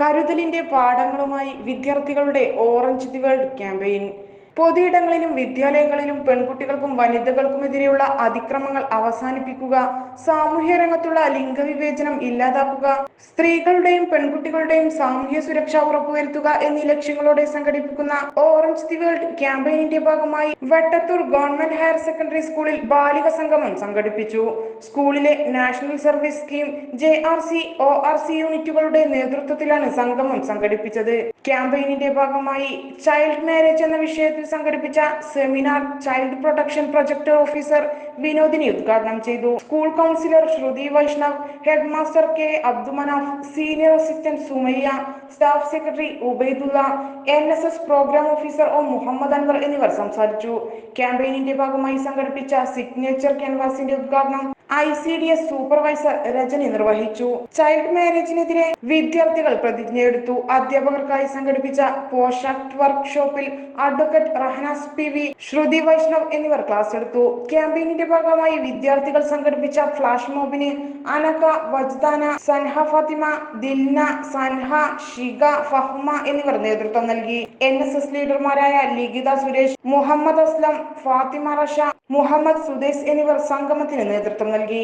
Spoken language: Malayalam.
കരുതലിന്റെ പാഠങ്ങളുമായി വിദ്യാർത്ഥികളുടെ ഓറഞ്ച് ദി വേൾഡ് ക്യാമ്പയിൻ പൊതുയിടങ്ങളിലും വിദ്യാലയങ്ങളിലും പെൺകുട്ടികൾക്കും വനിതകൾക്കും വനിതകൾക്കുമെതിരെയുള്ള അതിക്രമങ്ങൾ അവസാനിപ്പിക്കുക സാമൂഹ്യ രംഗത്തുള്ള ലിംഗവിവേചനം ഇല്ലാതാക്കുക സ്ത്രീകളുടെയും പെൺകുട്ടികളുടെയും സാമൂഹ്യ സുരക്ഷ ഉറപ്പുവരുത്തുക എന്നീ ലക്ഷ്യങ്ങളോടെ സംഘടിപ്പിക്കുന്ന ഓറഞ്ച് ദി വേൾഡ് ക്യാമ്പയിനിന്റെ ഭാഗമായി വട്ടത്തൂർ ഗവൺമെന്റ് ഹയർ സെക്കൻഡറി സ്കൂളിൽ ബാലിക സംഗമം സംഘടിപ്പിച്ചു. സ്കൂളിലെ national service scheme J R C O R C യൂണിറ്റുകളുടെ നേതൃത്വത്തിലാണ് സംഗമം സംഘടിപ്പിച്ചത്. ക്യാമ്പയിനിന്റെ ഭാഗമായി ചൈൽഡ് മാരേജ് എന്ന വിഷയത്തിൽ സംഘടിപ്പിച്ച seminar child protection project officer Vinodini ഉദ്ഘാടനം ചെയ്തു. School counsellor Shruti Vaishnav head master K Abdumanaf senior assistant Sumayya staff secretary Ubaidulla N S S programme officer O Muhammad Anwar എന്നിവർ സംസാരിച്ചു. ക്യാമ്പയിനിന്റെ ഭാഗമായി സംഘടിപ്പിച്ച സിഗ്നേച്ചർ ക്യാൻവാസിന്റെ ഉദ്ഘാടനം I C D S supervisor Rajani നിർവഹിച്ചു. ചൈൽഡ് മാരേജിനെതിരെ വിദ്യാർത്ഥികൾ പ്രതിജ്ഞയെടുത്തു. അധ്യാപകർക്കായി സംഘടിപ്പിച്ച പോഷക് വർക്ക്ഷോപ്പിൽ advocate Rahanas P V Shruti Vaishnav എന്നിവർ ക്ലാസ് എടുത്തു ക്യാമ്പയിനിന്റെ ഭാഗമായി വിദ്യാർത്ഥികൾ സംഘടിപ്പിച്ച ഫ്ലാഷ് മോബിന് അനക വജ്ദാന സൻഹ ഫാത്തിമ ദിൽന സൻഹ ഷിഗ ഫഹ്മ എന്നിവർ നേതൃത്വം നൽകി. എൻ എസ് എസ് ലീഡർമാരായ ലിഖിത സുരേഷ് മുഹമ്മദ് അസ്ലം ഫാത്തിമ റഷ മുഹമ്മദ് സുദേശ് എന്നിവർ സംഗമത്തിന് നേതൃത്വം നൽകി